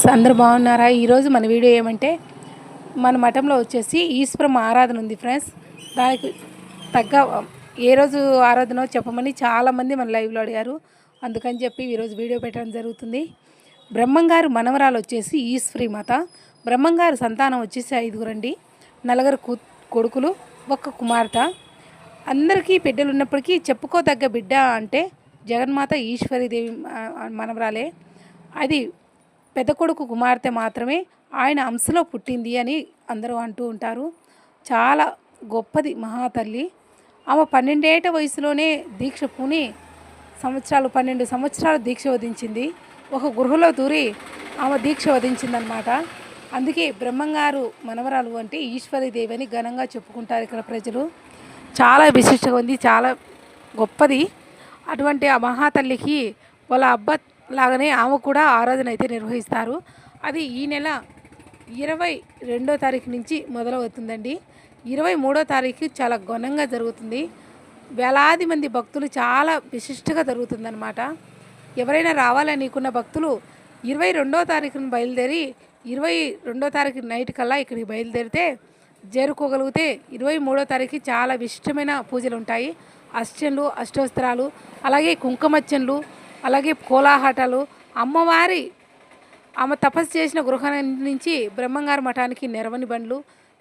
Friends అందరూ బాగున్నారా? ఈరోజు మన వీడియో ఏమంటే మన మఠంలో వచ్చేసి ఈశ్వరం ఆరాధన ఉంది ఫ్రెండ్స్ దానికి తగ్గ ఏ రోజు ఆరాధన చెప్పమని చాలామంది మన లైవ్లో అడిగారు. అందుకని చెప్పి ఈరోజు వీడియో పెట్టడం జరుగుతుంది. బ్రహ్మంగారు మనవరాలు వచ్చేసి ఈశ్వరి మాత బ్రహ్మంగారు సంతానం వచ్చేసి ఐదుగురండి నలుగురు కూ కొడుకులు ఒక్క కుమార్తె. అందరికీ బిడ్డలు ఉన్నప్పటికీ చెప్పుకోదగ్గ బిడ్డ అంటే జగన్మాత ఈశ్వరీదేవి మనవరాలే. అది పెద్ద కొడుకు కుమార్తె మాత్రమే ఆయన అంశలో పుట్టింది అని అందరూ అంటూ ఉంటారు. చాలా గొప్పది మహాతల్లి. ఆమె పన్నెండేట వయసులోనే దీక్ష పూని సంవత్సరాలు పన్నెండు సంవత్సరాలు దీక్ష వధించింది. ఒక గృహలో దూరి ఆమె దీక్ష వధించిందనమాట అందుకే బ్రహ్మంగారు మనవరాలు అంటే ఈశ్వరీదేవి అని ఘనంగా చెప్పుకుంటారు ఇక్కడ ప్రజలు. చాలా విశిష్టంగా ఉంది చాలా గొప్పది. అటువంటి ఆ మహాతల్లికి వాళ్ళ అబ్బ లాగానే ఆమె కూడా ఆరాధన అయితే నిర్వహిస్తారు. అది ఈ నెల ఇరవై రెండో తారీఖు నుంచి మొదలవుతుందండి. ఇరవై మూడో తారీఖు చాలా ఘనంగా జరుగుతుంది. వేలాది మంది భక్తులు చాలా విశిష్టంగా జరుగుతుందన్నమాట. ఎవరైనా రావాలనుకున్న భక్తులు ఇరవై రెండో తారీఖున బయలుదేరి ఇరవై రెండో తారీఖు నైట్ కల్లా ఇక్కడికి బయలుదేరితే చేరుకోగలిగితే ఇరవై మూడో తారీఖు చాలా విశిష్టమైన పూజలు ఉంటాయి. అష్టంలు అష్టోత్తరాలు అలాగే కుంకుమచ్చన్లు అలాగే కోలాహటలు. అమ్మవారి ఆమె తపస్సు చేసిన గృహం నుంచి బ్రహ్మంగారి మఠానికి నెరవని బండ్లు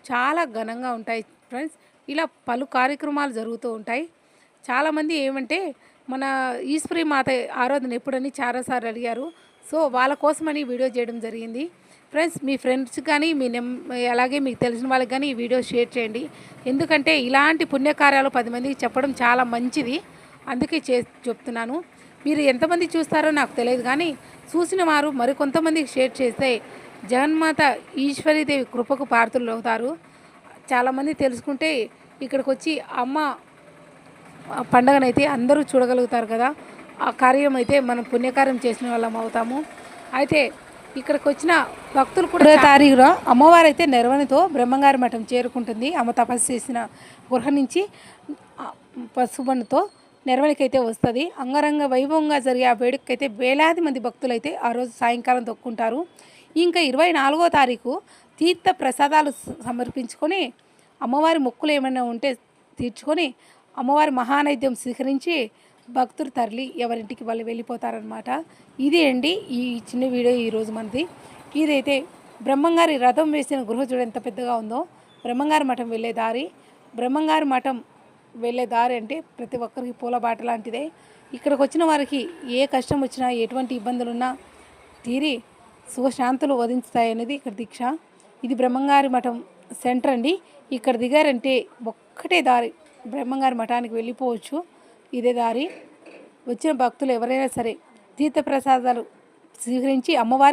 చాలా ఘనంగా ఉంటాయి ఫ్రెండ్స్. ఇలా పలు కార్యక్రమాలు జరుగుతూ ఉంటాయి. చాలామంది ఏమంటే మన ఈశ్వరి మాత ఆరాధన ఎప్పుడని చాలాసార్లు అడిగారు. సో వాళ్ళ కోసమని వీడియో చేయడం జరిగింది. ఫ్రెండ్స్ మీ ఫ్రెండ్స్ కానీ మీ నెమ్ అలాగే మీకు తెలిసిన వాళ్ళకి కానీ ఈ వీడియో షేర్ చేయండి. ఎందుకంటే ఇలాంటి పుణ్యకార్యాలు పది మందికి చెప్పడం చాలా మంచిది. అందుకే చే చెప్తున్నాను. మీరు ఎంతమంది చూస్తారో నాకు తెలియదు కానీ చూసిన వారు మరికొంతమందికి షేర్ చేస్తే జగన్మాత ఈశ్వరీదేవి కృపకు పాత్రలు అవుతారు చాలామంది తెలుసుకుంటే ఇక్కడికి వచ్చి అమ్మ పండగనైతే అందరూ చూడగలుగుతారు కదా. ఆ కార్యం అయితే మనం పుణ్యకార్యం చేసిన వాళ్ళం అవుతాము. అయితే ఇక్కడికి వచ్చిన భక్తులు కూడా తారీఖున అమ్మవారు అయితే నెరవనితో బ్రహ్మంగారి మఠం చేరుకుంటుంది. అమ్మ తపస్సు చేసిన గృహ నుంచి పసుబన్నుతో నెరవేరికైతే వస్తుంది. అంగరంగ వైభవంగా జరిగే ఆ వేడుకైతే వేలాది మంది భక్తులు అయితే ఆ రోజు సాయంకాలం తొక్కుంటారు. ఇంకా ఇరవై నాలుగో తారీఖు తీర్థ ప్రసాదాలు సమర్పించుకొని అమ్మవారి మొక్కులు ఏమైనా ఉంటే తీర్చుకొని అమ్మవారి మహానైద్యం స్వీకరించి భక్తులు తరలి ఎవరింటికి వాళ్ళు వెళ్ళిపోతారనమాట ఇది అండి ఈ చిన్న వీడియో ఈరోజు మనది. ఇదైతే బ్రహ్మంగారి రథం వేసిన గృహ చూడ ఎంత పెద్దగా ఉందో. బ్రహ్మంగారి మఠం వెళ్ళే దారి. బ్రహ్మంగారి మఠం వెళ్ళే దారి అంటే ప్రతి ఒక్కరికి పూల బాట లాంటిదే. ఇక్కడికి వచ్చిన వారికి ఏ కష్టం వచ్చినా ఎటువంటి ఇబ్బందులున్నా తీరి సుఖశాంతులు వధించుతాయనేది ఇక్కడ దీక్ష. ఇది బ్రహ్మంగారి మఠం సెంటర్ అండి. ఇక్కడ దిగారంటే ఒక్కటే దారి. బ్రహ్మంగారి మఠానికి వెళ్ళిపోవచ్చు. ఇదే దారి. వచ్చిన భక్తులు ఎవరైనా సరే తీర్థప్రసాదాలు స్వీకరించి అమ్మవారి